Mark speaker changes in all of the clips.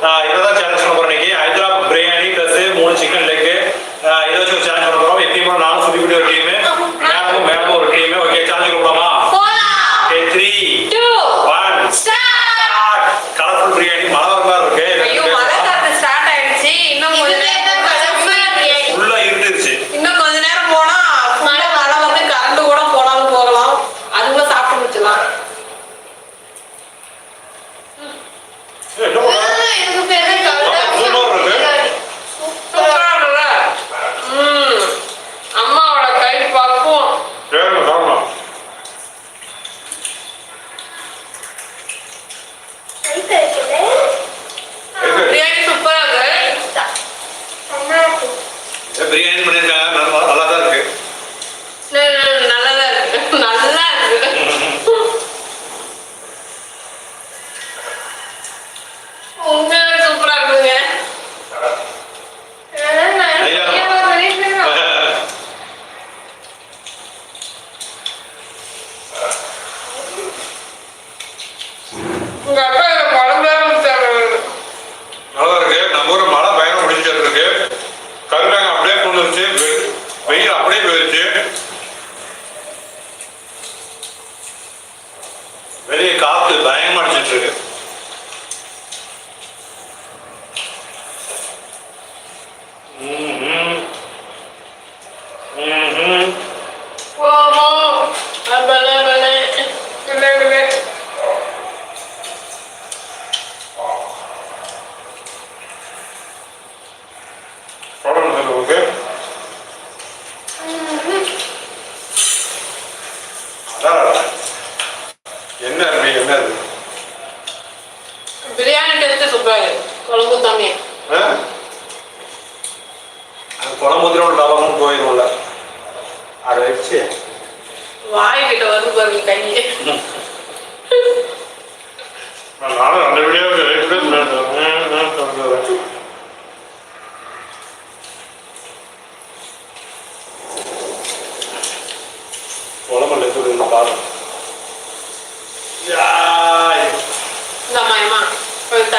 Speaker 1: 아, 이런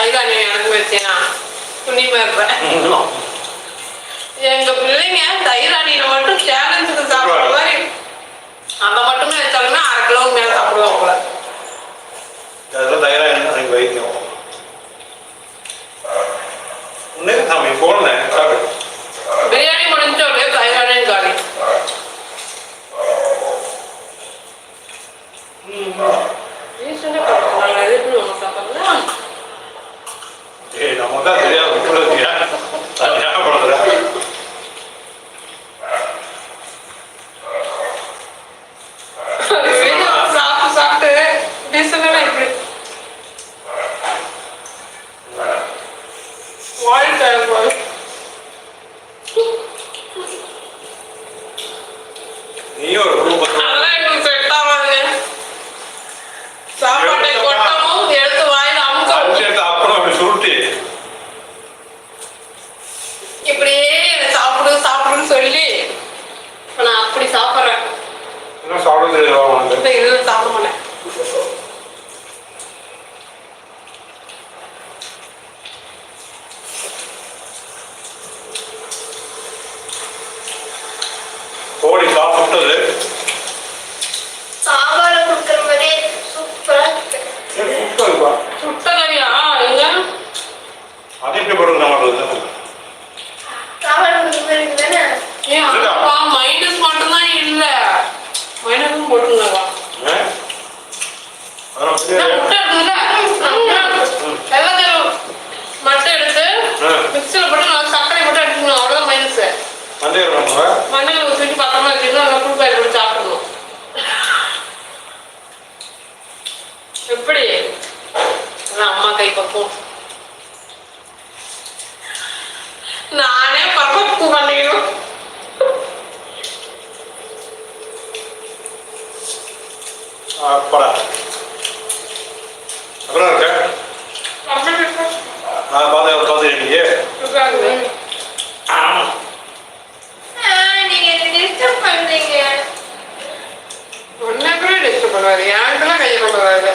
Speaker 1: அதிகாரி எனக்கு வச்சேனா? துணிமா இருப்பேன் எங்க பிள்ளைங்க தயிர் மட்டும் சேலஞ்சுக்கு சாப்பிடுற மாதிரி. அதை மட்டுமே வச்சாலுமே அரை கிலோவுக்கு மேல சாப்பிடுவாங்க போல.
Speaker 2: அதெல்லாம் தயிராக எனக்கு வைக்கும் போடல. மகா தெரியாது கூட இருக்கியா அது ஞாபகப்படுத்துறேன் நீயும்
Speaker 1: வெள்ளக்கரும் மட்டும் எடுத்து மிக்சியில் போட்டு நல்லா சர்க்கரை மட்டும் எடுத்துக்கணும். அவ்வளோதான் மைனஸ் மண்ணில் ஊற்றிட்டு பத்திரமா இருக்கணும் நல்லா
Speaker 2: புழுக்காய் போட்டு சாப்பிடணும். எப்படி? அம்மா
Speaker 3: கை பக்கம் நானே
Speaker 1: பர்ஃபெக்ட் பண்ணிக்கணும். அப்படா பண்ணுவாரு யாருக்கெல்லாம் கையை கொண்டு வராது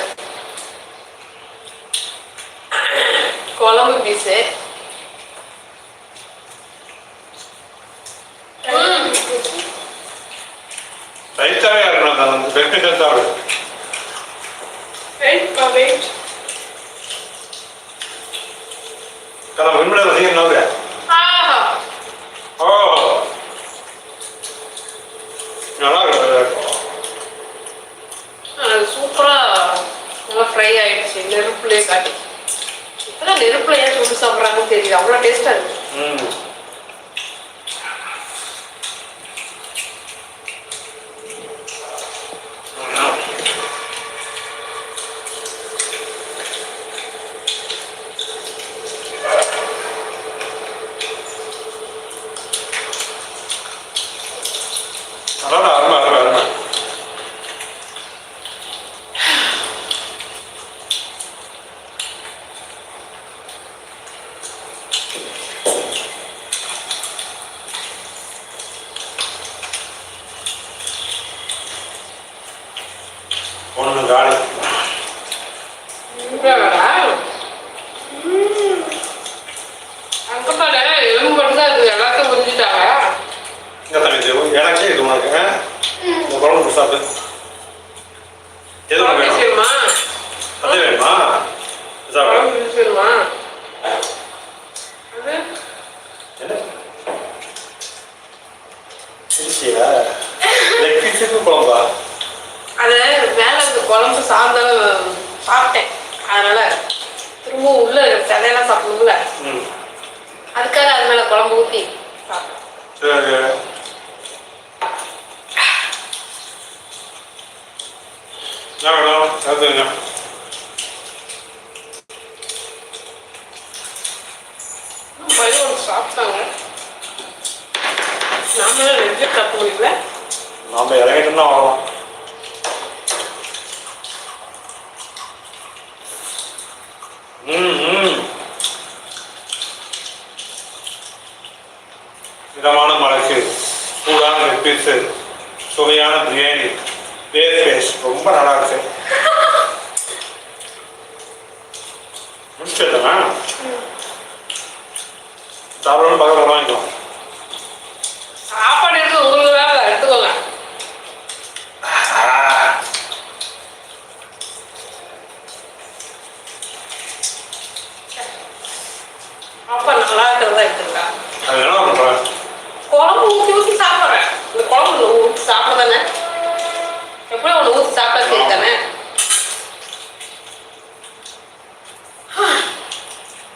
Speaker 1: குழம்பு பீஸு
Speaker 2: ரைட்டாகவே இருக்கணும் அந்த பெஸ்ட் டெஸ்ட்டாக இருக்கும்
Speaker 3: வெயிட்
Speaker 2: நம்ம விண்மலை ரசிகர் நம்புற
Speaker 1: ஆஹா
Speaker 2: ஓ நல்லா இருக்கு.
Speaker 1: அது சூப்பரா நல்லா ஃப்ரை ஆயிடுச்சு நெருப்புலயே காட்டி. இப்பதான் நெருப்புல ஏன் சுட்டு சாப்பிட்றாங்கன்னு தெரியல அவ்வளோ டேஸ்டா இருக்கு.
Speaker 2: ம் அதான் அருமை அருமை அருமை ஒன்று காலி
Speaker 1: சூப்பரா அங்க பாரு எலும்பு மட்டும் தான் இருக்கு எல்லாத்தையும் புரிஞ்சுட்டாங்க
Speaker 2: எத்தனை இது எனக்கே இது உனக்கு ஆ? இந்த குழம்பு சாப்பிட்டு எது உனக்கு வேணும்
Speaker 1: பேசிடுமா
Speaker 2: அது வேணுமா சாப்பிடு
Speaker 1: குழம்பு பேசிடுமா அது
Speaker 2: என்ன சிரிச்சியா லெக் பீஸுக்கு குழம்பா
Speaker 1: அது மேல இந்த குழம்பு சார்ந்தால சாப்பிட்டேன் அதனால திரும்ப உள்ள சதையெல்லாம் சாப்பிடணும்ல. அதுக்காக அது மேல குழம்பு பையன் ஒன்று சாப்பிட்டாங்க. நாம வெஜ்ஜை சாப்பிட முடியல.
Speaker 2: நாம் இறங்கிட்டோம்னா வரலாம் மிதமான மழைக்கு சூடான நெப்பீஸு சுவையான பிரியாணி பேஸ் பேஸ் ரொம்ப நல்லா இருக்கு முடிச்சிடலாமா சாப்பிடணும் பக்கத்தில் வாங்கிக்கலாம்
Speaker 1: சாப்பாடு எடுத்து உங்களுக்கு வேலை எடுத்துக்கோங்க அப்பா நல்லா இருக்கிறதா எடுத்துக்கலாம்
Speaker 2: அது என்ன பண்ணுறேன்
Speaker 1: குழம்பு ஊற்றி ஊற்றி சாப்பிட்றேன் இந்த குழம்பு ஊற்றி சாப்பிட தானே எப்படியும் ஒன்று ஊற்றி சாப்பிட்டா சரி தானே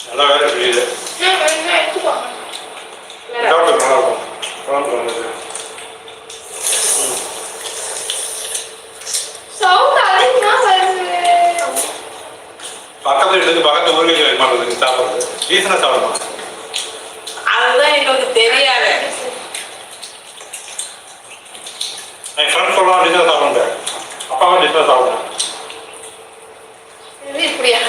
Speaker 2: நல்லா வேலை புரியுது
Speaker 3: நான் வேணா எடுத்துக்கோங்க
Speaker 1: வேற
Speaker 2: சாப்பிட்டு நல்லா இருக்கும் குழம்பு வந்தது
Speaker 3: சவுண்ட் அதிகமா வருது
Speaker 2: பக்கத்து வீட்டுக்கு பக்கத்து ஊருக்கு வைக்க மாட்டேங்குது சாப்பிட்றது டீசனாக சாப்பிடுமா
Speaker 1: அதுதான் எங்களுக்கு தெரியாது
Speaker 2: என் ஃப்ரெண்ட்ஸ் சொல்லலாம் அப்பாவும் டீசனாக சாப்பிடுவேன்
Speaker 1: இப்படியா?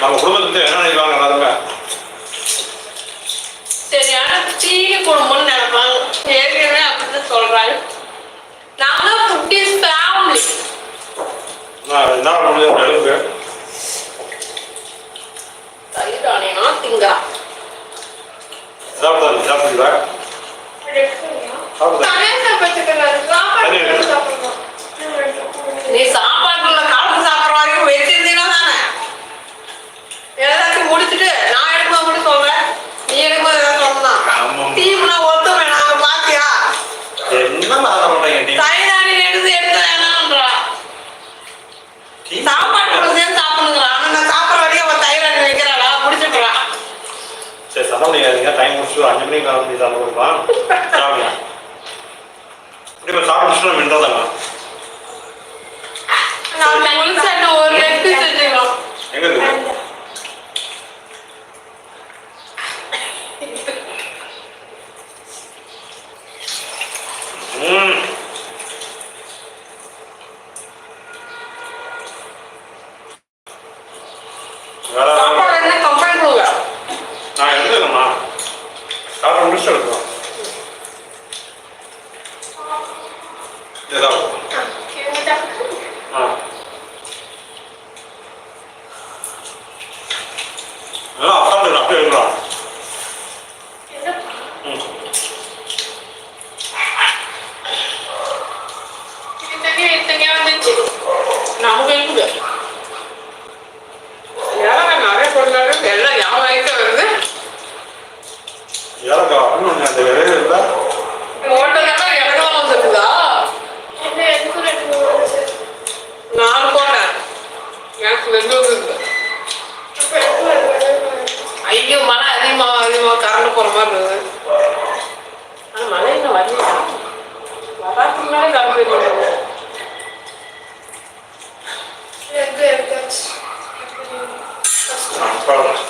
Speaker 2: நம்ம குடும்பத்தை என்ன நினைப்பாங்க எல்லாருமே
Speaker 1: சரியான அப்படின்னு சொல்றாரு. நாங்க குட்டிஸ் ஃபேமிலி
Speaker 2: நான் என்ன முடிஞ்ச அளவுக்கு
Speaker 3: தயிரானா நீ சாப்பாடு
Speaker 1: காலத்து
Speaker 3: சாப்பிடுற வரைக்கும் வச்சிருந்து எல்லாத்தையும் முடிச்சுட்டு
Speaker 1: நான் எடுக்கும்போது மட்டும் சொல்றேன். நீ எடுக்கும்போது எதாவது
Speaker 2: சொல்லலாம்
Speaker 1: டீம்னா ஒருத்தம் வேணாம் பாத்தியா? என்ன தைராணி
Speaker 2: எடுத்து எடுத்து வேணாம்ன்றா சாப்பாடு
Speaker 1: கூட சேர்ந்து சாப்பிடுங்கிறான் நான்
Speaker 2: சாப்பிட்ற வரைக்கும்
Speaker 3: அவன் தைராணி வைக்கிறாளா?
Speaker 2: முடிச்சுக்கலாம்
Speaker 3: சரி
Speaker 2: சண்டை
Speaker 3: பண்ணிக்காதீங்க
Speaker 1: டைம் முடிச்சுட்டு அஞ்சு மணிக்கு நான் வந்து
Speaker 2: சாப்பிடுவான் சாப்பிடலாம் இப்படி சாப்பிட்டு மின்றதாங்க தனியா வந்துச்சு
Speaker 1: நமக்கு ஏழக்காய் நிறைய பொருளாரு எல்லாம் ஞாபகத்தை வருது. நாலு போட்டேன்.
Speaker 3: எனக்கு வெந்தூர்
Speaker 2: ஐயோ மழை அதிகமாக அதிகமாக கரண்ட் போகிற மாதிரி
Speaker 1: இருக்குது. ஆனால் மழை இன்னும் வரலையா? வராதுனாலே
Speaker 2: கரண்ட் Problems.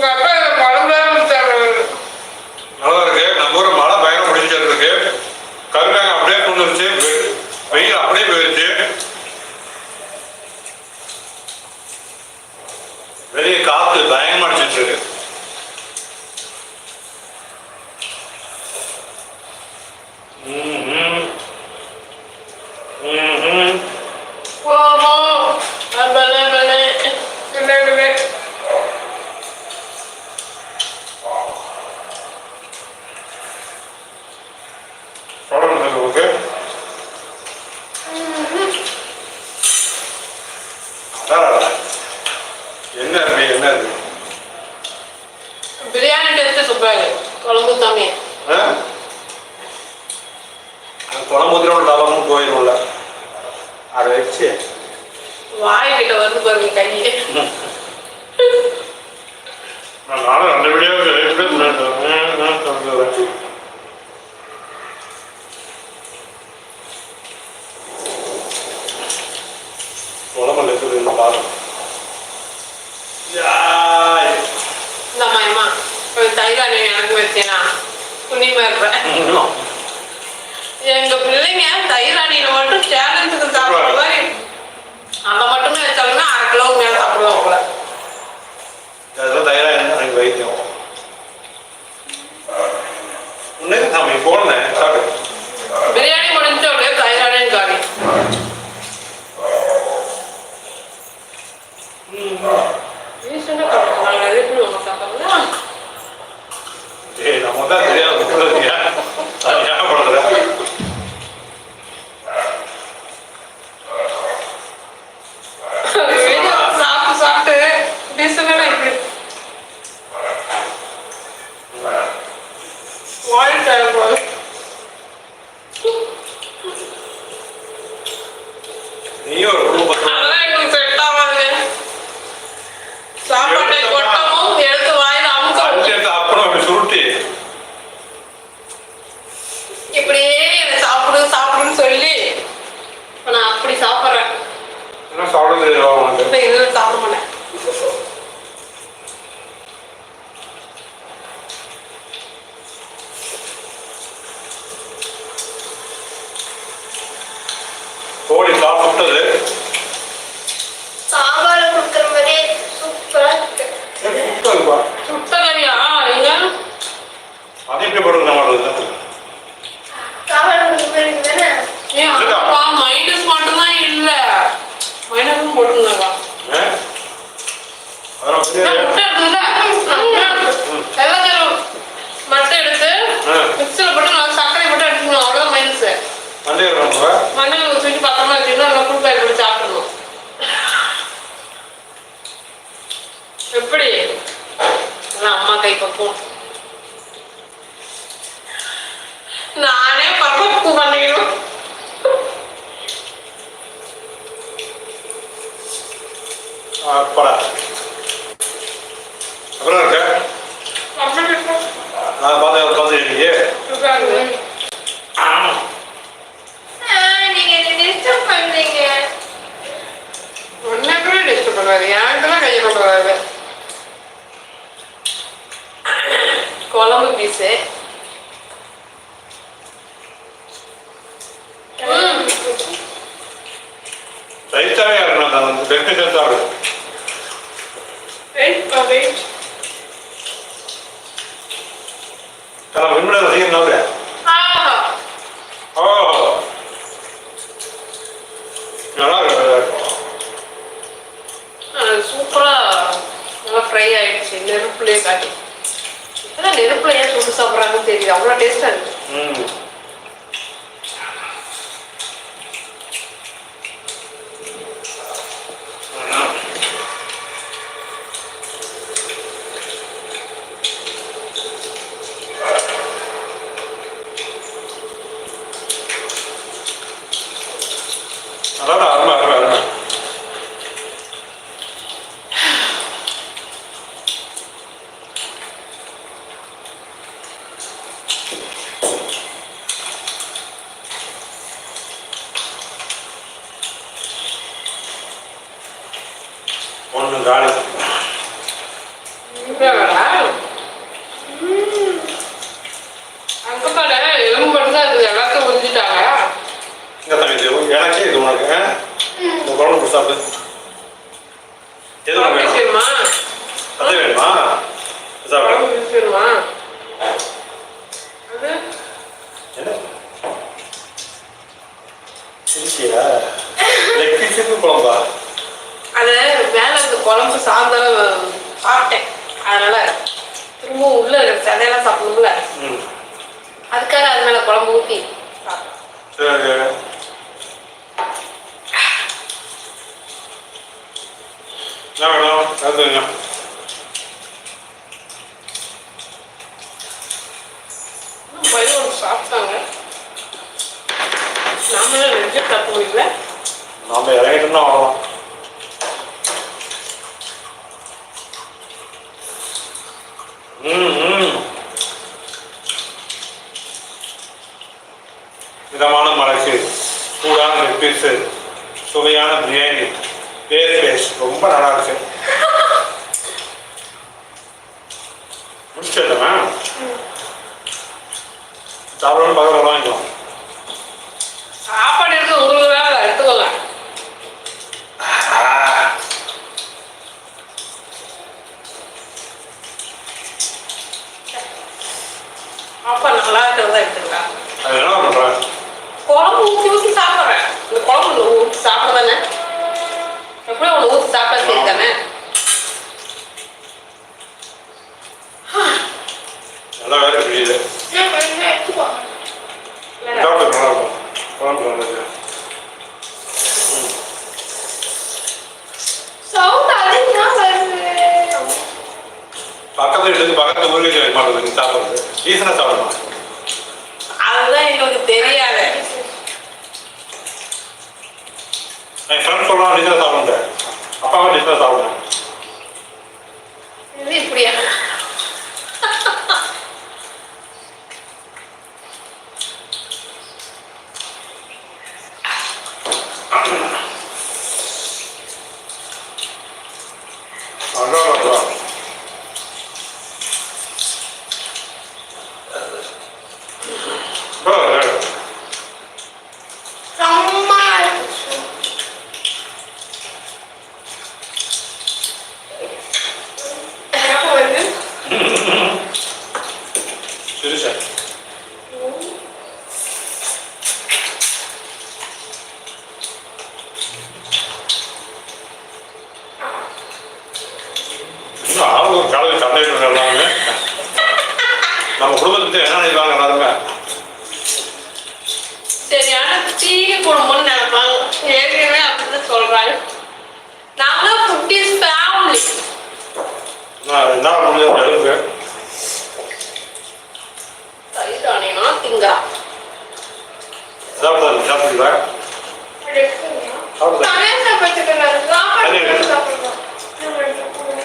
Speaker 2: kuunga குளமுதிரோட தவறும் உள்ள அதை வச்சு
Speaker 1: வாய்கிட்ட வந்து பாருங்க கையே
Speaker 2: நானும் ரெண்டு வீடியோ குளமல்ல இருக்குது பாருங்க.
Speaker 1: நம்ம அம்மா தைராணி எனக்கு வச்சேனா. துணிமா இருப்பேன். எங்க பிள்ளைங்க தயிராணியில மட்டும் சேலஞ்சுக்கு சாப்பிடுவாங்க அந்த மட்டுமே வச்சாலுமே அரை கிலோ மேல சாப்பிடுவாங்க போல
Speaker 2: அதெல்லாம் தயிராணி எனக்கு வைத்தியம். உன்னே சாமி போனேன்
Speaker 1: பிரியாணி முடிஞ்சோடு না நெருப்புலயே காட்டும் அதான் நெருப்புல ஏன் சுட்டு சாப்பிட்றாங்கன்னு தெரியுது. அவ்வளோ டேஸ்டா இருக்கு. കോഴ്സാണ് நாமளும் ரெண்டு தப்பு முடியல
Speaker 2: நாம இறங்கிட்டோம்னா அவ்வளோதான் மிதமான மலக்கு சூடான நெப்பீஸு சுவையான பிரியாணி பேர் பேஸ் ரொம்ப நல்லா இருக்கு முடிச்சிடலாமா தாராளம் பகவான் வாங்கிக்கலாம்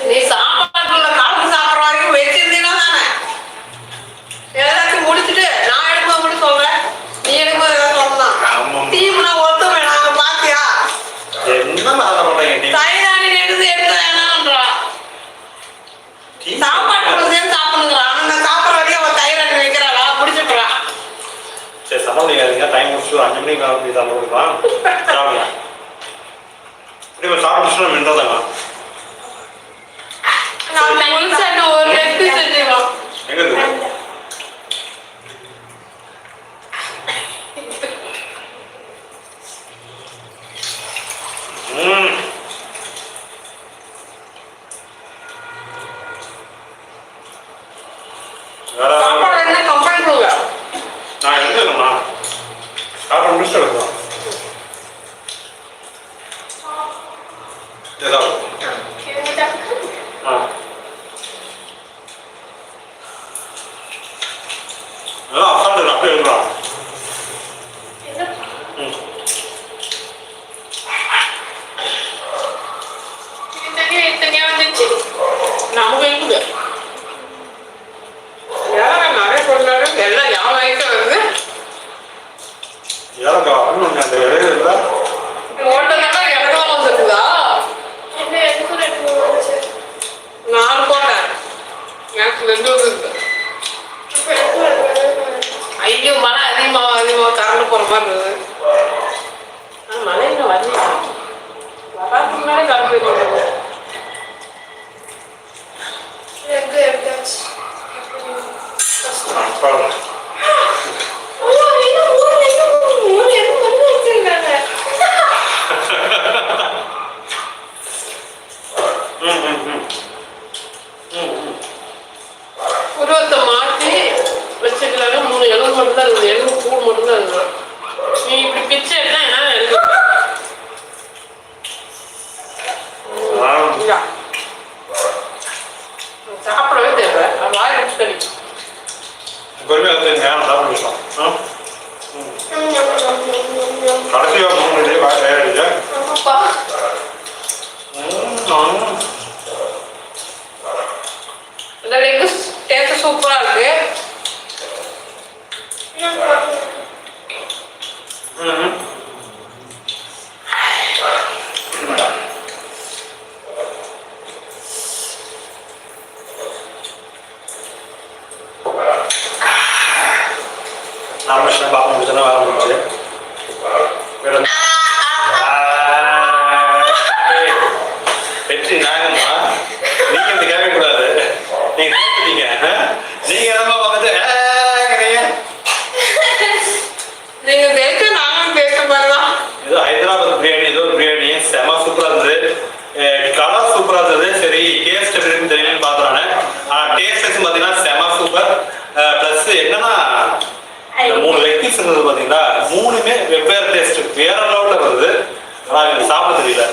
Speaker 2: நீ
Speaker 1: சாப்பாட்டுல கலந்து சாப்பிடுற வரைக்கும் வச்சிருந்தீங்கன்னா தானே? எல்லாத்தையும் முடிச்சுட்டு நான் எடுக்கும் போது சொல்றேன் நீ எடுக்கும் போது சொல்லலாம் டீம்னா ஒருத்தம் வேணாங்க பாத்தியா? சைதானி எடுத்து எடுத்து வேணான்றா சாப்பாட்டுக்குள்ள சேர்ந்து சாப்பிடுங்கிறான் ஆனா சாப்பிடுற வரைக்கும் அவன் தயிராணி வைக்கிறாளா? பிடிச்சிடுறான்
Speaker 2: சரி சரவணி டைம் முடிச்சு அஞ்சு மணிக்கு சாப்பிடுவான் இப்போ சாப்பிட்டு
Speaker 1: மின்னதாங்க
Speaker 2: எங்க இருக்கு நான்
Speaker 3: எங்க இருக்கேன்
Speaker 1: சாப்பிட்டு முடிச்சுட்டு அதிகமாக அதிகமாக கரண்ட் போகிற மாதிரி இருக்குது ஆனால் மழை இன்னும் வரல வராதுக்கு முன்னாலே கரண்ட் போய் கொண்டு எடுத்து
Speaker 2: கடைசியாக மூணு பார்த்தீங்கன்னா செம சூப்பர் ப்ளஸ் என்னன்னா மூணு வெரைட்டிஸ் இருந்தது பார்த்தீங்கன்னா மூணுமே வெவ்வேறு டேஸ்ட் வேற லெவலில் வருது. ஆனால் எனக்கு சாப்பிட தெரியல.